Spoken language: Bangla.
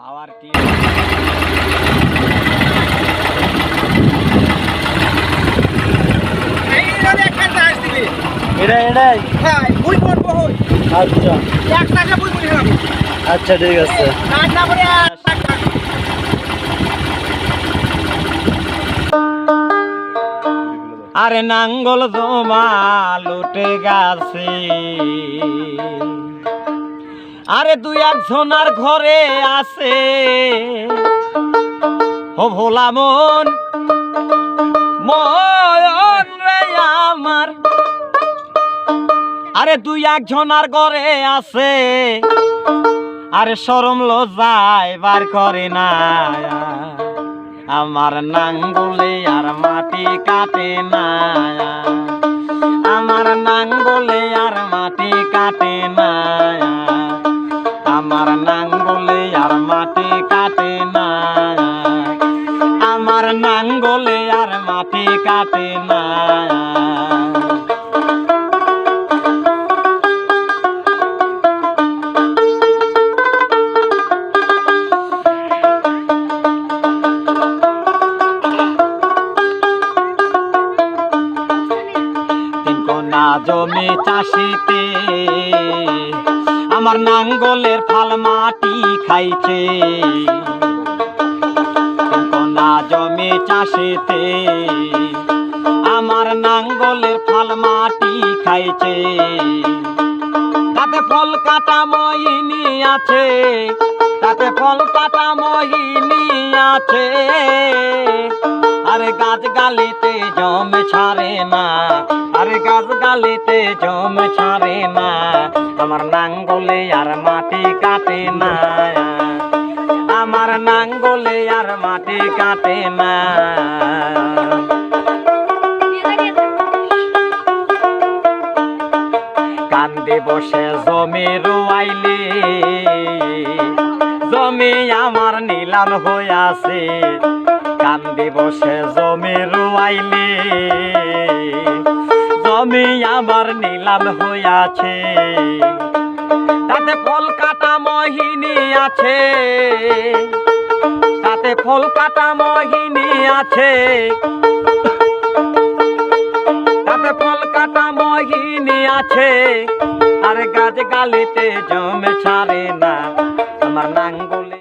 পাওয়ার টি এইখানে একটা চাষ দিবে এটা এটাই হ্যাঁ বুই করব আচ্ছা বুই আচ্ছা ঠিক আছে। রান্না করে আরে নাঙ্গল জমা লুটে গেছে। আরে দুই একজনার ঘরে আছে। ও ভোলা মন রে আমার। আরে দুই একজনার ঘরে আছে। আরে সরম লজায় বার করে না। আমার নাঙ্গলে আর মাটি কাটে না। নাঙ্গলে আর মাটি কাটে না। কোনা জমি চাষিতে আমার নাঙ্গলের ফাল মাটি খাইছে। জমি চাষিতে। আমার নাঙ্গলের ফাল মাটি খাইছে। তাতে ফল কাটা মহিনী আছে। তাতে ফল কাটা মহিনী আছে। আরে গাছ গালিতে জম ছাড়ে না আরে গাছ গালিতে জম ছাড়ে না আমার নাঙ্গলে আর মাটি কাটে না। আমার নাঙ্গলে আর মাটি কাটে না। কান্দে বসে জমি রুয়াইলে, জমি আমার নিলাম হইয়াছে। কান্দে বসে জমি রুয়াইলে, জমি আমার নিলাম হইয়াছে। তাতে কলকাতা মহিনী আছে। তাতে কলকাতা মোহিনী আছে। তাতে কলকাতা মহিনী আছে। আর গাছ গালিতে জমে ছাড়ে না। আমার নাঙ্গলে